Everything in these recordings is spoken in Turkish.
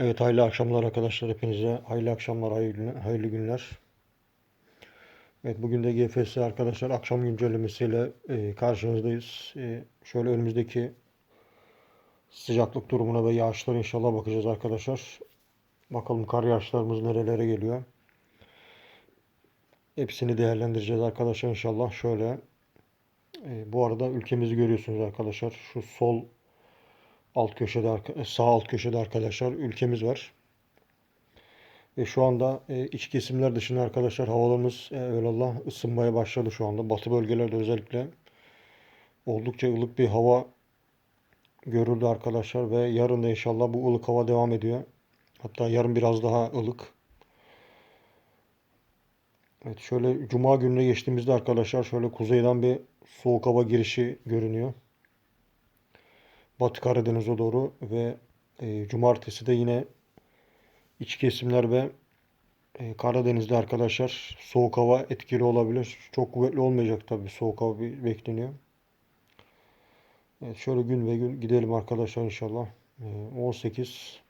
Evet hayırlı akşamlar arkadaşlar hepinize. Hayırlı akşamlar, hayırlı, günler-. Evet bugün de GFS arkadaşlar akşam güncellemesiyle e, karşınızdayız. E, şöyle önümüzdeki sıcaklık durumuna ve yağışlara inşallah bakacağız arkadaşlar. Bakalım kar yağışlarımız nerelere geliyor. Hepsini değerlendireceğiz arkadaşlar inşallah. Şöyle e, bu arada ülkemizi görüyorsunuz arkadaşlar. Şu sol alt köşede arka- sağ alt köşede arkadaşlar ülkemiz var. Ve şu anda e, iç kesimler dışında arkadaşlar havalarımız e, evelallah ısınmaya başladı şu anda. Batı bölgelerde özellikle oldukça ılık bir hava görüldü arkadaşlar ve yarın da inşallah bu ılık hava devam ediyor. Hatta yarın biraz daha ılık. Evet şöyle cuma gününe geçtiğimizde arkadaşlar şöyle kuzeyden bir soğuk hava girişi görünüyor. Batı Karadeniz'e doğru ve e, cumartesi de yine iç kesimler ve e, Karadeniz'de arkadaşlar soğuk hava etkili olabilir. Çok kuvvetli olmayacak tabii soğuk hava bekleniyor. Evet, şöyle gün ve gün gidelim arkadaşlar inşallah. E, 18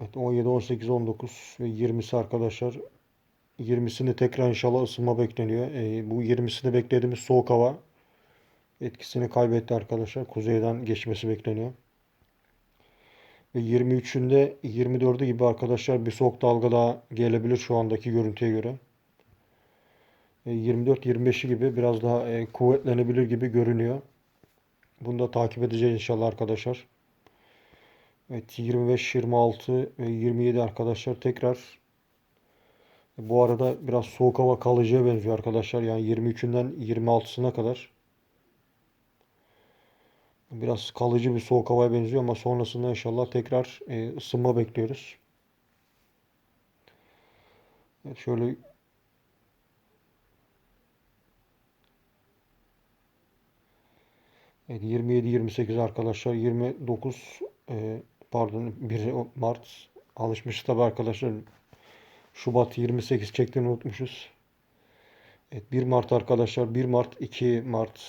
Evet 17, 18, 19 ve 20'si arkadaşlar. 20'sinde tekrar inşallah ısınma bekleniyor. E, bu 20'sinde beklediğimiz soğuk hava etkisini kaybetti arkadaşlar. Kuzeyden geçmesi bekleniyor. Ve 23'ünde 24'ü gibi arkadaşlar bir soğuk dalga daha gelebilir şu andaki görüntüye göre. E, 24-25'i gibi biraz daha e, kuvvetlenebilir gibi görünüyor. Bunu da takip edeceğiz inşallah arkadaşlar. Evet 25, 26 ve 27 arkadaşlar tekrar e, bu arada biraz soğuk hava kalıcıya benziyor arkadaşlar. Yani 23'ünden 26'sına kadar biraz kalıcı bir soğuk havaya benziyor ama sonrasında inşallah tekrar e, ısınma bekliyoruz. Evet, şöyle Evet, 27-28 arkadaşlar 29 e, pardon 1 Mart alışmış tabi arkadaşlar Şubat 28 çektiğini unutmuşuz. Evet 1 Mart arkadaşlar 1 Mart 2 Mart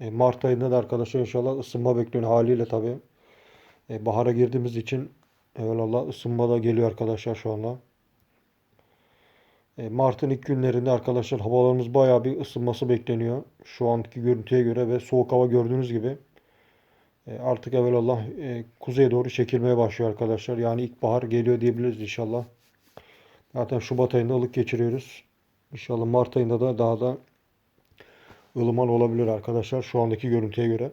e, Mart ayında da arkadaşlar inşallah ısınma bekleniyor haliyle tabi. E, bahara girdiğimiz için evvelallah ısınma da geliyor arkadaşlar şu anda. E, Mart'ın ilk günlerinde arkadaşlar havalarımız bayağı bir ısınması bekleniyor. Şu anki görüntüye göre ve soğuk hava gördüğünüz gibi e, artık evvelallah e, kuzeye doğru çekilmeye başlıyor arkadaşlar. Yani ilkbahar geliyor diyebiliriz inşallah. Zaten Şubat ayında ılık geçiriyoruz. İnşallah Mart ayında da daha da ılıman olabilir arkadaşlar şu andaki görüntüye göre.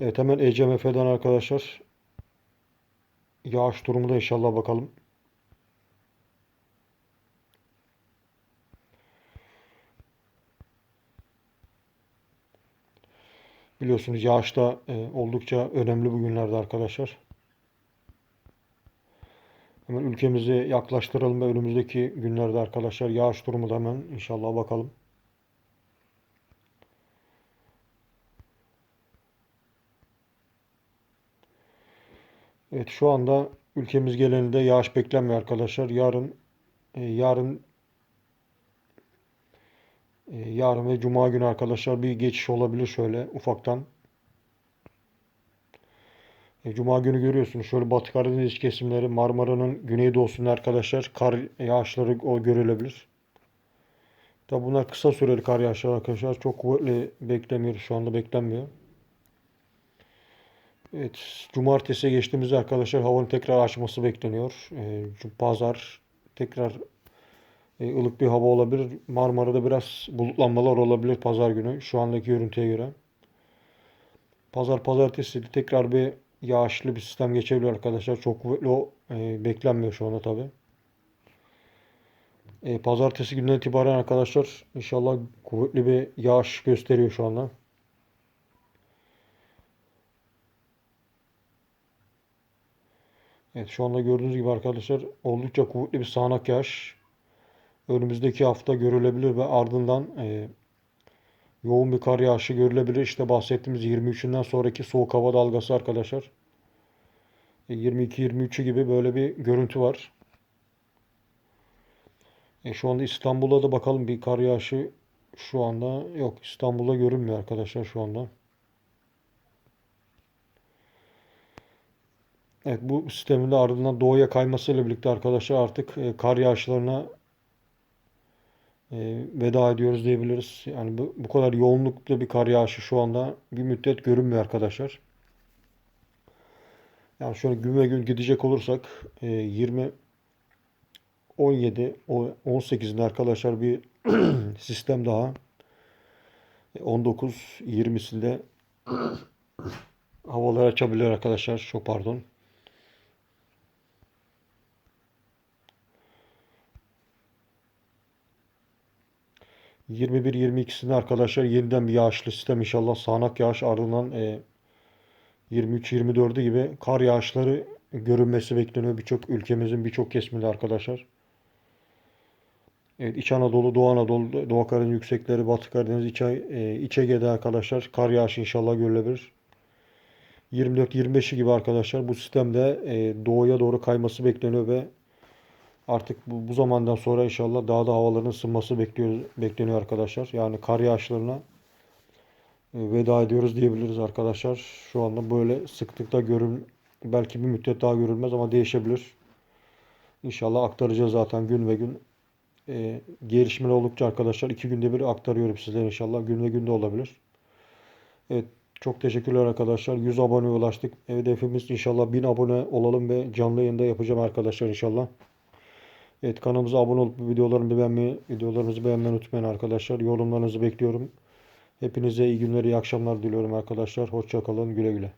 Evet hemen ECMF'den arkadaşlar yağış durumu da inşallah bakalım. Biliyorsunuz yağış da e, oldukça önemli bugünlerde arkadaşlar. Hemen ülkemizi yaklaştıralım ve önümüzdeki günlerde arkadaşlar yağış durumu da hemen inşallah bakalım. Evet şu anda ülkemiz genelinde yağış beklenmiyor arkadaşlar. Yarın e, yarın e, yarın ve cuma günü arkadaşlar bir geçiş olabilir şöyle ufaktan. E, Cuma günü görüyorsunuz şöyle Batı Karadeniz kesimleri Marmara'nın güneydoğusunda arkadaşlar kar yağışları o görülebilir. Tabi bunlar kısa süreli kar yağışları arkadaşlar. Çok kuvvetli beklemiyor şu anda beklenmiyor. Evet, cumartesiye geçtiğimizde arkadaşlar havanın tekrar açması bekleniyor. E, pazar tekrar e, ılık bir hava olabilir. Marmara'da biraz bulutlanmalar olabilir pazar günü şu andaki görüntüye göre. Pazar pazartesi tekrar bir yağışlı bir sistem geçebilir arkadaşlar. Çok kuvvetli o e, beklenmiyor şu anda tabi. E, pazartesi günden itibaren arkadaşlar inşallah kuvvetli bir yağış gösteriyor şu anda. Evet şu anda gördüğünüz gibi arkadaşlar oldukça kuvvetli bir sağanak yağış önümüzdeki hafta görülebilir ve ardından e, yoğun bir kar yağışı görülebilir. İşte bahsettiğimiz 23'ünden sonraki soğuk hava dalgası arkadaşlar. 22-23'ü gibi böyle bir görüntü var. E, şu anda İstanbul'da da bakalım bir kar yağışı şu anda yok. İstanbul'da görünmüyor arkadaşlar şu anda. Evet bu sistemin de ardından doğuya kaymasıyla birlikte arkadaşlar artık e, kar yağışlarına e, veda ediyoruz diyebiliriz. Yani bu, bu kadar yoğunlukta bir kar yağışı şu anda bir müddet görünmüyor arkadaşlar. Yani şöyle gün ve gün gidecek olursak e, 20 17 o 18'inde arkadaşlar bir sistem daha 19 20'sinde havalar açabilir arkadaşlar. Çok pardon. ...21 22'sinde arkadaşlar yeniden bir yağışlı sistem inşallah sağanak yağış ardından e, 23-24'ü gibi kar yağışları görünmesi bekleniyor birçok ülkemizin birçok kesiminde arkadaşlar. Evet İç Anadolu, Doğu Anadolu, Doğu Karadeniz yüksekleri, Batı Karadeniz, İç, e, İç Ege'de arkadaşlar kar yağışı inşallah görülebilir. 24-25'i gibi arkadaşlar bu sistemde e, doğuya doğru kayması bekleniyor ve artık bu, bu zamandan sonra inşallah daha da havaların ısınması bekliyor, bekleniyor arkadaşlar. Yani kar yağışlarına e, veda ediyoruz diyebiliriz arkadaşlar. Şu anda böyle sıklıkta görün belki bir müddet daha görülmez ama değişebilir. İnşallah aktaracağız zaten gün ve gün. E, gelişmeler oldukça arkadaşlar iki günde bir aktarıyorum sizlere inşallah. Gün ve günde olabilir. Evet çok teşekkürler arkadaşlar. 100 aboneye ulaştık. Hedefimiz inşallah 1000 abone olalım ve canlı yayında yapacağım arkadaşlar inşallah. Evet kanalımıza abone olup videolarımı beğenmeyi, videolarımızı beğenmeyi unutmayın arkadaşlar. Yorumlarınızı bekliyorum. Hepinize iyi günler, iyi akşamlar diliyorum arkadaşlar. Hoşça kalın, güle güle.